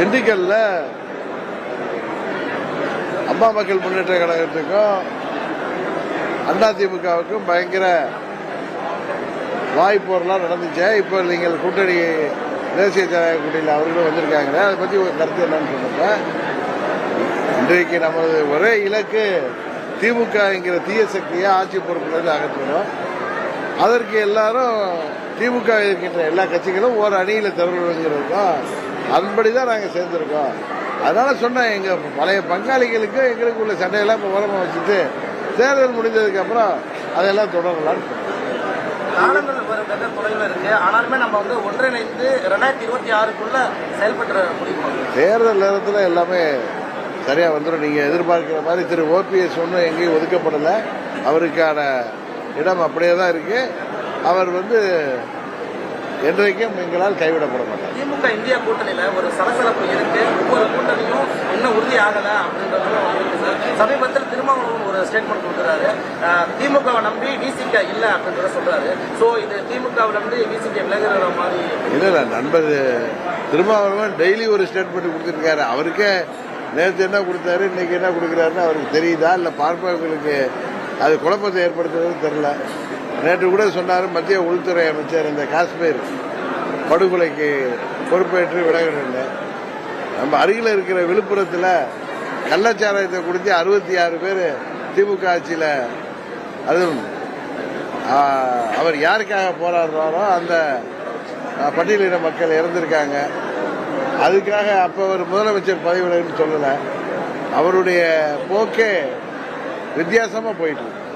திண்டுக்கல்ல அம்மா மக்கள் முன்னேற்ற கழகத்துக்கும் அதிமுகவுக்கும் பயங்கர வாய்ப்போரெல்லாம் நடந்துச்சு. இப்போ நீங்கள் கூட்டணி தேசிய ஜனநாயக கூட்டணியில் அவர்களும் வந்திருக்காங்க. அதை பற்றி ஒரு கருத்து என்னன்னு சொன்னப்ப இன்றைக்கு நமது ஒரே இலக்கு திமுக என்கிற தீய சக்தியை ஆட்சி பொறுப்புலேருந்து அகற்றணும். அதற்கு எல்லாரும் திமுக இருக்கின்ற எல்லா கட்சிகளும் ஒரு அணியில் திரளுங்கிறது தான் அதன்படி தான் நாங்கள் சேர்ந்திருக்கோம். அதனால சொன்னேன் எங்க பழைய பங்காளிகளுக்கு எங்களுக்கு உள்ள சண்டையெல்லாம் இப்போ ஓரமாக வச்சுட்டு தேர்தல் முடிஞ்சதுக்கு அப்புறம் அதெல்லாம் தொடரலாம்னு சொன்னேன். காலங்கள் ஒரு வெகு தொலைவில் இருக்கு. ஆனாலுமே நம்ம வந்து ஒன்றிணைந்து ரெண்டாயிரத்தி இருபத்தி ஆறுக்குள்ள செயல்பட்டு முடியும்? தேர்தல் நேரத்தில் எல்லாமே சரியா வந்துடும் நீங்க எதிர்பார்க்கிற மாதிரி திரு ஓபிஎஸ் ஒன்றும் எங்கேயும் ஒதுக்கப்படலை. அவருக்கான இடம் அப்படியே தான் இருக்கு. அவர் வந்து என்றைக்கும் எங்களால் கைவிடப்பட மாட்டார் திமுக இந்தியா கூட்டணியில ஒரு சலசலப்பு இருக்கு. ஒவ்வொரு கூட்டணியும் இன்னும் உறுதி ஆகல சார் சமீபத்தில் திருமாவளவன் ஒரு ஸ்டேட்மெண்ட் கொடுக்குறாரு. திமுகவை நம்பி விசிக இல்ல அப்படின்றத சொல்றாரு. சோ இது திமுகவுல இருந்து விசிக விலகுற மாதிரி இல்ல இல்ல நண்பர் திருமாவளவன் டெய்லி ஒரு ஸ்டேட்மெண்ட் கொடுத்துருக்காரு. அவருக்கே நேற்று என்ன கொடுத்தாரு இன்னைக்கு என்ன கொடுக்குறாருன்னு அவருக்கு தெரியுதா? இல்ல பார்ப்பவர்களுக்கு அது குழப்பத்தை ஏற்படுத்துறது தெரியல. நேற்று கூட சொன்னார் மத்திய உள்துறை அமைச்சர் இந்த காஷ்மீர் படுகொலைக்கு பொறுப்பேற்று விலகணும்னு. நம்ம அருகில் இருக்கிற விழுப்புரத்தில் கள்ளச்சாராயத்தை குடித்து அறுபத்தி ஆறு பேர் திமுக ஆட்சியில் அதுவும் அவர் யாருக்காக போராடுறாரோ அந்த பட்டியலின மக்கள் இறந்திருக்காங்க. அதுக்காக அப்போ அவர் முதலமைச்சர் பதவி விலகுன்னு சொல்லலை. அவருடைய போக்கே வித்தியாசமாக போயிட்டு இருக்கு.